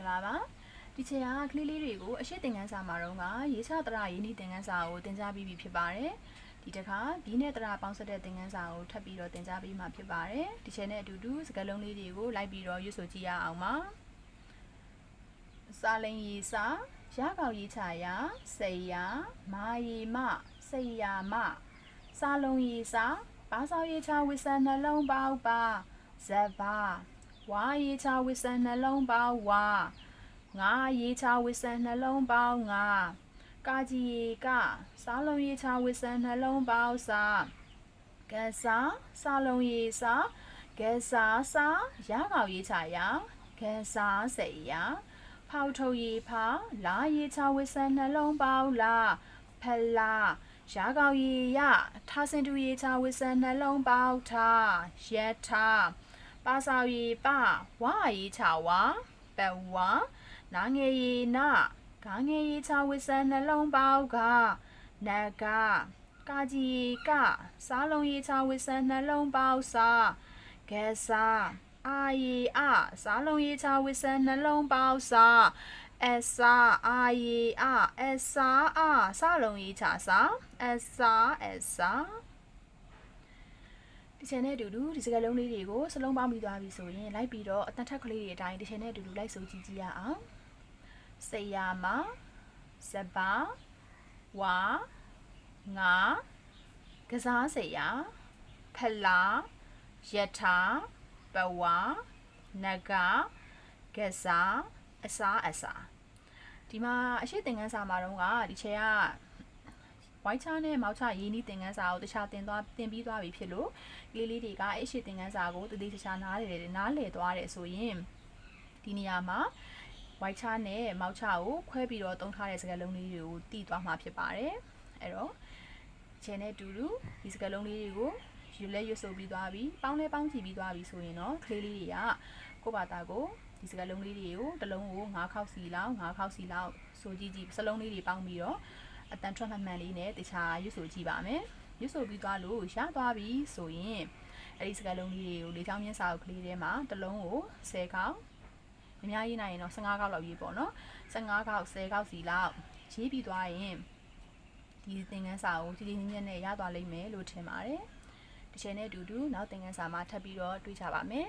္ဂလာပါဒီချိန်ကကလေးလေးတွေကိုအရှိသင်ခန်းစာမှာတော့ကရေးချတရရေးနီးသင်ခန်းစာကိုသင်ကြားပြီးပြီဖြစ်ပါတယ်ဒီတစ်ခါဒီနဲ့တရပေါင်းစပ်တဲ့သင်ခန်းစာကိုထပ်ပြီးတော့သင်ကြားပေးမှာဖြစ်ပါတယ်ဒီချိန်နဲ့အတူတူစကားလုံးလေးတွေကိုလိုက်ပြီးတော့ရွတ်ဆိုကြည့်ရအောင်ပါစာလိန်ရေးစာရကောင်ရေးချရာစေရာမာရီမစေရာမစာလုံးရေးစာဘာသာရေးချဝိဆန်နှလုံးပေါက်ပါဇဘာ ဝါရေးချဝိဆန်နှလုံးပေါင်းဝါငါရေးချဝိဆန်နှလုံးပေါင်းငါကာကြီးရေကစားလုံးရေးချဝိဆန်နှလုံးပေါင်းစာကဲစားစားလုံးရေးစာကဲစားစားရကောင်ရေးချရာကဲစားစေရာဖောက်ထုတ်ရေးဖာလာရေးချဝိဆန်နှလုံးပေါင်းလာဖလာရကောင်ရေးရထားစင်တူရေးချဝိဆန်နှလုံးပေါင်းထားရထား ပါစာရီပဝါရီချဝါပဝါနာငယ်ရီနာဂါငယ်ရီချဝိဆန်နှလုံးပေါကနဂကာကြီးကစားလုံးရီချဝိဆန်နှလုံးပေါစာဂဲစာအာရီအစားလုံးရီချဝိဆန်နှလုံးပေါစာအစာအာရီအအစာအစားလုံးရီချစာအစာအစာ ဒီချန်နဲ့အတူတူဒီစကားလုံးလေးတွေကိုစလုံးပေါင်းပြီးသွားပြီဆိုရင်လိုက်ပြီးတော့အတန်ထက်ကလေးတွေအတိုင်းဒီချန်နဲ့အတူတူလိုက်ဆိုကြည့်ကြည့်ရအောင်စေယာမစဘာဝါငါကစားစေယာဖလာယထာပဝါနဂကစားအစာအစာဒီမှာအရှိသင်ခန်းစာမှာတော့ကဒီချေက ဝိုင်းချားနဲ့မောက်ချရေးနီးသင်ခန်းစာကိုတခြားတင်သွားတင်ပြီးသွားပြီဖြစ်လို့ကလေးလေးတွေကအဲ့ရှိသင်ခန်းစာကိုတတိတခြားနားလေတယ်နားလေသွားတယ်ဆိုရင်ဒီနေရာမှာဝိုင်းချားနဲ့မောက်ချကိုခွဲပြီးတော့သုံးထားတဲ့စကားလုံးလေးတွေကိုတည်သွားမှာဖြစ်ပါတယ်အဲ့တော့ခြေနဲ့တူတူဒီစကားလုံးလေးတွေကိုယူလဲရွတ်ဆိုပြီးသွားပြီပေါင်းလဲပေါင်းကြည့်ပြီးသွားပြီဆိုရင်တော့ကလေးလေးတွေကကိုယ့်ဘာသာကိုဒီစကားလုံးလေးတွေကိုတစ်လုံးကို9ခေါက်စီလောက်9ခေါက်စီလောက်ဆိုကြည့်ကြည့်စလုံးလေးတွေပေါင်းပြီးတော့ အတန်ထွက်မှန်မှန်လေးနဲ့တခြားရွတ်ဆိုကြည့်ပါမယ်ရွတ်ဆိုပြီးသွားလို့ရသွားပြီဆိုရင်အဲ့ဒီစကားလုံးလေးတွေကိုလေးချောင်းမြင်းစာအုပ်ကလေးထဲမှာတစ်လုံးကို10ခေါက်အများကြီးနိုင်ရင်တော့15ခေါက်လောက်ရေးပေါ့နော်15ခေါက်10ခေါက်စီလောက်ရေးပြီးသွားရင်ဒီသင်ခန်းစာကိုကြည်ကြည်ညက်ညက်နဲ့ရသွားလိမ့်မယ်လို့ထင်ပါတယ်ဒီချိန်နဲ့အတူတူနောက်သင်ခန်းစာမှာထပ်ပြီးတော့တွေ့ကြပါမယ်